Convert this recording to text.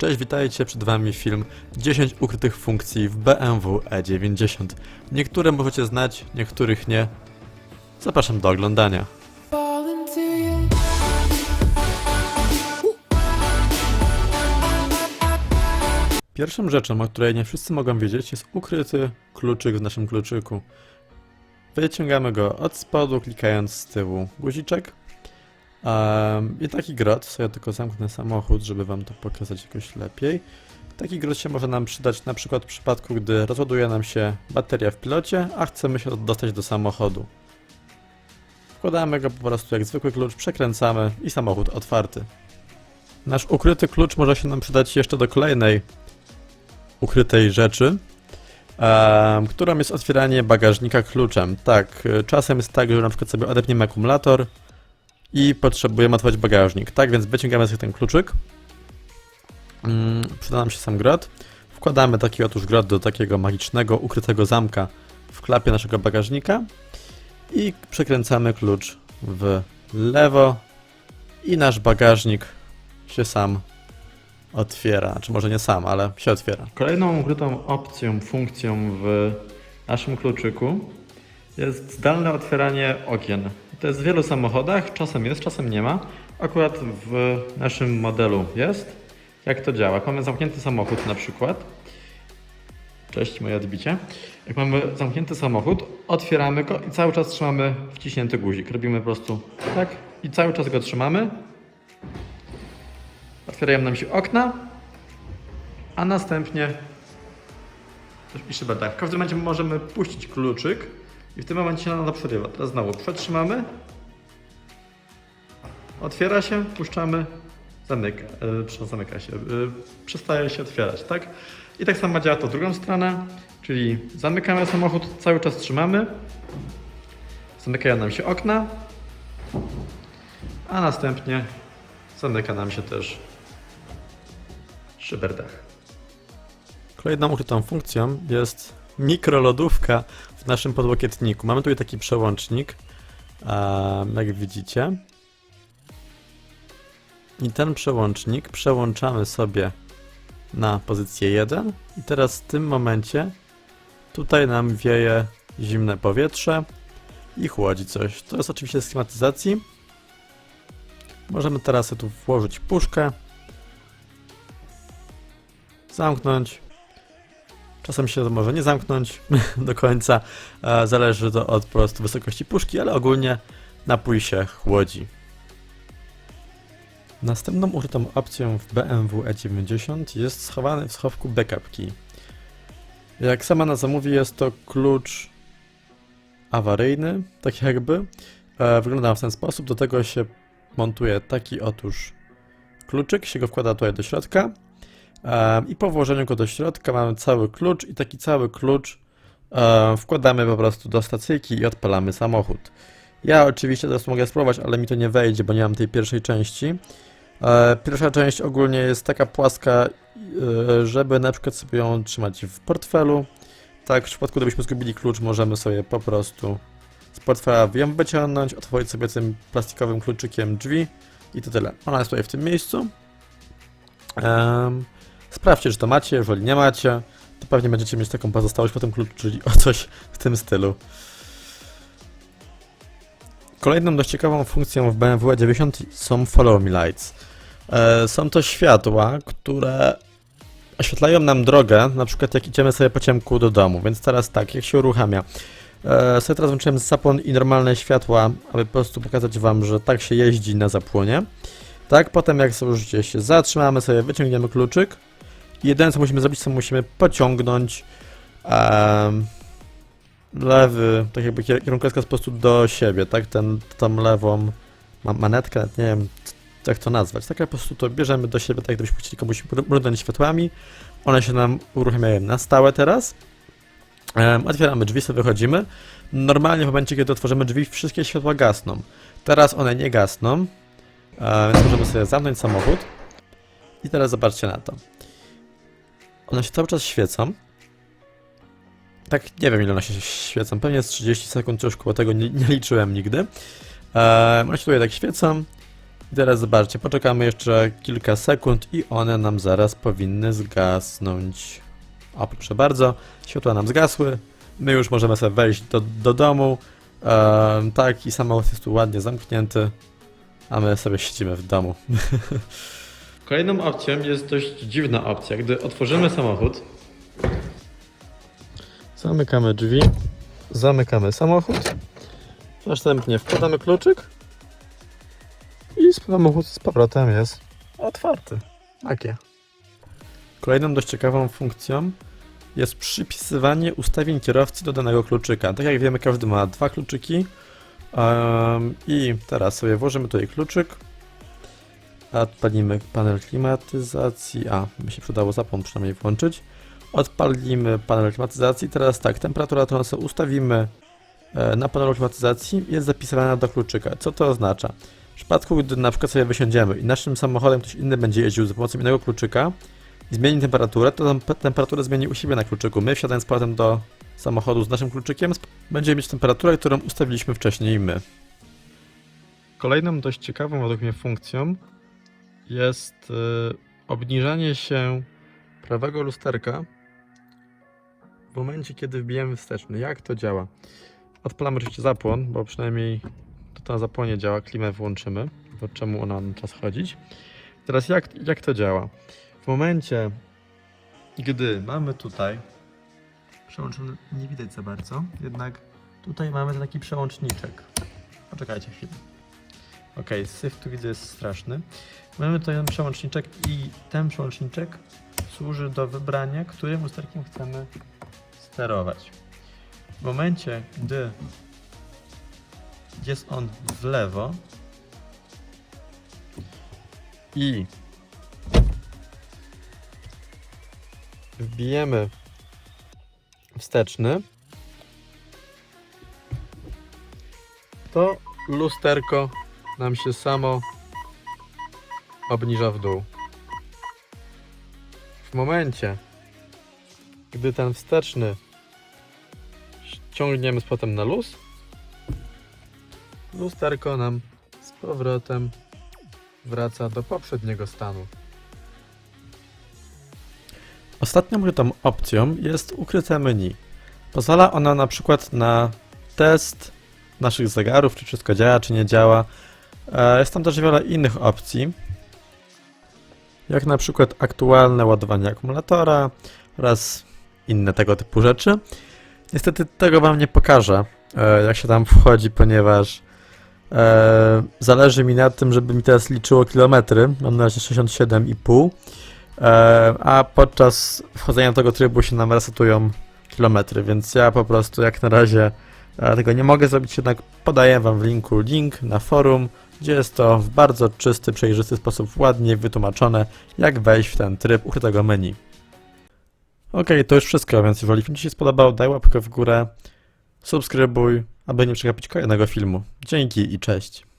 Cześć, witajcie, przed wami film 10 ukrytych funkcji w BMW E90. Niektóre możecie znać, niektórych nie. Zapraszam do oglądania. Pierwszą rzeczą, o której nie wszyscy mogą wiedzieć, jest ukryty kluczyk w naszym kluczyku. Wyciągamy go od spodu, klikając z tyłu guziczek. Um, I taki grot, sobie tylko zamknę samochód, żeby wam to pokazać jakoś lepiej. Taki grot się może nam przydać na przykład w przypadku, gdy rozładuje nam się bateria w pilocie, a chcemy się dostać do samochodu. Wkładamy go po prostu jak zwykły klucz, przekręcamy i samochód otwarty. Nasz ukryty klucz może się nam przydać jeszcze do kolejnej ukrytej rzeczy, em, którą jest otwieranie bagażnika kluczem. Tak, czasem jest tak, że na przykład sobie odepniemy akumulator i potrzebujemy otworzyć bagażnik. Tak więc wyciągamy sobie ten kluczyk. Mm, przyda nam się sam grot. Wkładamy taki otóż grot do takiego magicznego, ukrytego zamka w klapie naszego bagażnika i przekręcamy klucz w lewo i nasz bagażnik się sam otwiera, czy może nie sam, ale się otwiera. Kolejną ukrytą opcją, funkcją w naszym kluczyku jest zdalne otwieranie okien. To jest w wielu samochodach, czasem jest, czasem nie ma. Akurat w naszym modelu jest. Jak to działa? Jak mamy zamknięty samochód na przykład. Cześć, moje odbicie. Jak mamy zamknięty samochód, otwieramy go i cały czas trzymamy wciśnięty guzik. Robimy po prostu tak i cały czas go trzymamy. Otwierają nam się okna, a następnie i szyba tak. W każdym momencie możemy puścić kluczyk i w tym momencie ona przerywa. Teraz znowu przetrzymamy. Otwiera się, puszczamy, zamyka, yy, zamyka się, yy, przestaje się otwierać, tak? I tak samo działa to w drugą stronę, czyli zamykamy samochód, cały czas trzymamy, zamykają nam się okna, a następnie zamyka nam się też szyberdach. Kolejną ukrytą funkcją jest mikrolodówka w naszym podłokietniku. Mamy tutaj taki przełącznik, jak widzicie. I ten przełącznik przełączamy sobie na pozycję 1 i teraz w tym momencie tutaj nam wieje zimne powietrze i chłodzi coś. To jest oczywiście z klimatyzacji. Możemy teraz tu włożyć puszkę zamknąć. Czasem się to może nie zamknąć do końca. e, Zależy to od po prostu wysokości puszki, ale ogólnie napój się chłodzi. Następną użytą opcją w BMW E90 jest schowany w schowku backup key. Jak sama nazwa mówi, jest to klucz awaryjny, tak jakby. E, Wygląda w ten sposób. Do tego się montuje taki otóż kluczyk, się go wkłada tutaj do środka. I po włożeniu go do środka mamy cały klucz i taki cały klucz wkładamy po prostu do stacyjki i odpalamy samochód. Ja oczywiście teraz mogę spróbować, ale mi to nie wejdzie, bo nie mam tej pierwszej części. E, Pierwsza część ogólnie jest taka płaska, e, żeby na przykład sobie ją trzymać w portfelu. Tak, w przypadku gdybyśmy zgubili klucz, możemy sobie po prostu z portfela ją wyciągnąć, otworzyć sobie tym plastikowym kluczykiem drzwi i to tyle. Ona jest tutaj w tym miejscu. Em, Sprawdźcie, czy to macie, jeżeli nie macie, to pewnie będziecie mieć taką pozostałość po tym kluczu, czyli o coś w tym stylu. Kolejną dość ciekawą funkcją w BMW 90 są Follow Me Lights. E, są to światła, które oświetlają nam drogę, na przykład jak idziemy sobie po ciemku do domu, więc teraz tak, jak się uruchamia. E, sobie teraz włączyłem zapłon i normalne światła, aby po prostu pokazać wam, że tak się jeździ na zapłonie. Tak, potem jak sobie już się zatrzymamy, sobie wyciągniemy kluczyk. I jedyne co musimy zrobić, to musimy pociągnąć em, lewy, tak jakby kier- kierunkowskaz po prostu do siebie, tak? Ten, tą lewą ma manetkę, nie wiem jak to nazwać. Tak, po prostu to bierzemy do siebie, tak jakbyśmy chcieli komuś mru- mrugnąć światłami. One się nam uruchamiają na stałe teraz. Em, otwieramy drzwi, sobie wychodzimy. Normalnie w momencie, kiedy otworzymy drzwi, wszystkie światła gasną. Teraz one nie gasną, e, więc możemy sobie zamknąć samochód. I teraz zobaczcie na to. One się cały czas świecą. Tak, nie wiem ile one się świecą, pewnie z 30 sekund, czy koło tego nie, nie liczyłem nigdy. Eee, one się tutaj tak świecą I teraz zobaczcie, poczekamy jeszcze kilka sekund i one nam zaraz powinny zgasnąć. O, proszę bardzo, światła nam zgasły. My już możemy sobie wejść do, do domu. Ehm, tak, i samochód jest tu ładnie zamknięty, a my sobie siedzimy w domu. Kolejną opcją jest dość dziwna opcja. Gdy otworzymy samochód, zamykamy drzwi, zamykamy samochód, następnie wkładamy kluczyk i samochód z powrotem jest otwarty. Takie. Kolejną dość ciekawą funkcją jest przypisywanie ustawień kierowcy do danego kluczyka. Tak jak wiemy, każdy ma dwa kluczyki. Em, I teraz sobie włożymy tutaj kluczyk. Odpalimy panel klimatyzacji. A, by się przydało zapłon przynajmniej włączyć. Odpalimy panel klimatyzacji. Teraz tak, temperatura, którą sobie ustawimy e, na panelu klimatyzacji jest zapisywana do kluczyka. Co to oznacza? W przypadku, gdy na przykład sobie wysiądziemy i naszym samochodem ktoś inny będzie jeździł za pomocą innego kluczyka i zmieni temperaturę, to temperaturę zmieni u siebie na kluczyku. My wsiadając z do samochodu z naszym kluczykiem będziemy mieć temperaturę, którą ustawiliśmy wcześniej my. Kolejną dość ciekawą według mnie funkcją jest y, obniżanie się prawego lusterka w momencie, kiedy wbijemy wsteczny. Jak to działa? Odpalamy oczywiście zapłon, bo przynajmniej to na zapłonie działa, klimę włączymy, bo czemu ona na czas chodzić. Teraz jak, jak to działa? W momencie, gdy mamy tutaj przełączony, nie widać za bardzo, jednak tutaj mamy taki przełączniczek. Poczekajcie chwilę. Ok, syf tu widzę jest straszny. Mamy tutaj ten przełączniczek i ten przełączniczek służy do wybrania, którym lusterkiem chcemy sterować. W momencie, gdy jest on w lewo i wbijemy wsteczny, to lusterko nam się samo obniża w dół. W momencie, gdy ten wsteczny ściągniemy z potem na luz, lusterko nam z powrotem wraca do poprzedniego stanu. Ostatnią ukrytą opcją jest ukryte menu. Pozwala ona na przykład na test naszych zegarów, czy wszystko działa, czy nie działa. E, Jest tam też wiele innych opcji, jak na przykład aktualne ładowanie akumulatora oraz inne tego typu rzeczy. Niestety tego Wam nie pokażę, e, jak się tam wchodzi, ponieważ e, zależy mi na tym, żeby mi teraz liczyło kilometry. Mam na razie 67,5, e, a podczas wchodzenia tego trybu się nam resetują kilometry, więc ja po prostu jak na razie tego nie mogę zrobić, jednak podaję Wam w linku link na forum, gdzie jest to w bardzo czysty, przejrzysty sposób ładnie wytłumaczone, jak wejść w ten tryb ukrytego menu. Okej, to już wszystko, więc jeżeli film Ci się spodobał, daj łapkę w górę, subskrybuj, aby nie przegapić kolejnego filmu. Dzięki i cześć.